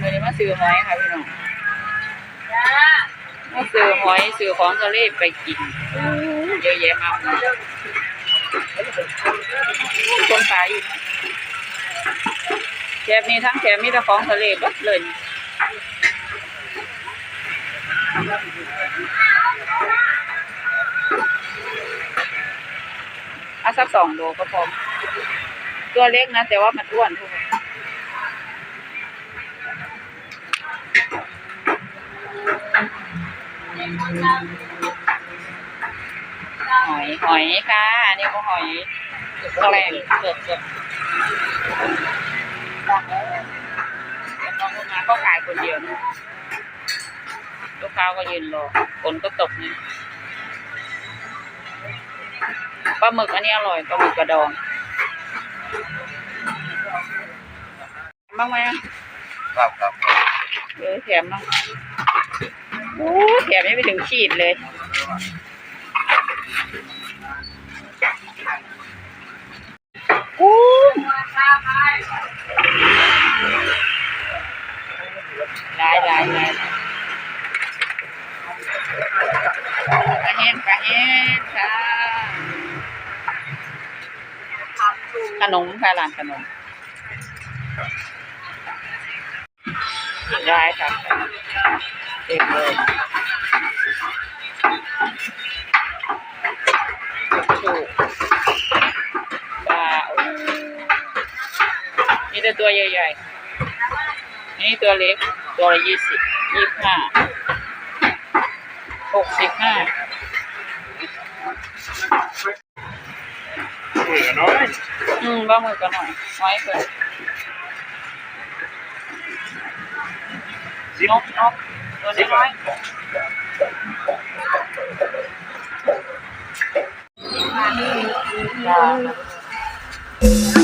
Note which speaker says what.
Speaker 1: มือนี้มาซื้อหอยค่ะพี่น้องมาซื้อหอยซื้อของทะเลไปกินเยอะแยะมากมายคนขายอยู่แถบนี้ทั้งแถบมีแต่ของทะเลบัดเลยนี่เอาสักสองโลก็พอตัวเล็กนะ แต่ว่ามันอ้วนทุกคน หอยหอยค่ะอันนี้ก็หอยแกล้งเกือบเกือบดังแล้วเดี๋ยวน้องมาก็ขายคนเดียวนะลูกค้าก็ยืนรอฝนก็ตกนี่ปลาหมึกอันนี้อร่อยปลาหมึกกระดองบ้างไหมอะ
Speaker 2: ครับครับ
Speaker 1: เออแถมบ้าง โอ้แถมไม่ไปถึงขีดเลยกุ้งหลายหลายลายปลาแห้งปลาแห้งค่ะขนมค่ะร้านขนมได้ค่ะ เต็มเลยถูกปลาโอ้มีแต่ตัวใหญ่ๆ นี่ตัวเล็ก ตัวละยี่สิบยี่สิบห้าหกสิบห้า
Speaker 2: คุยกันน้อย
Speaker 1: อืมว่ามือกันหน่อยไว้เกินนกนก ตัวน้อยๆจ้า